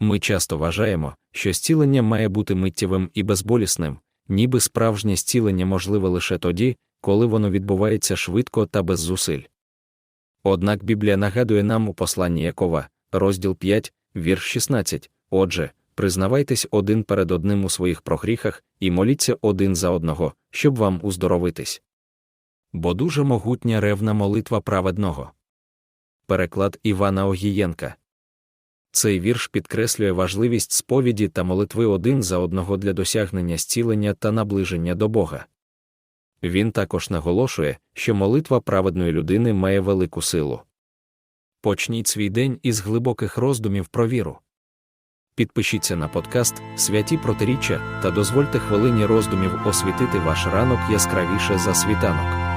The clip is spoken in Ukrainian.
Ми часто вважаємо, що зцілення має бути миттєвим і безболісним, ніби справжнє зцілення можливе лише тоді, коли воно відбувається швидко та без зусиль. Однак Біблія нагадує нам у посланні Якова, розділ 5, вірш 16, Отже, признавайтесь один перед одним у своїх прогріхах і моліться один за одного, щоб вам уздоровитись. Бо дуже могутня ревна молитва праведного. Переклад Івана Огієнка. Цей вірш підкреслює важливість сповіді та молитви один за одного для досягнення зцілення та наближення до Бога. Він також наголошує, що молитва праведної людини має велику силу. Почніть свій день із глибоких роздумів про віру. Підпишіться на подкаст Святі протиріччя та дозвольте хвилині роздумів освітити ваш ранок яскравіше за світанок.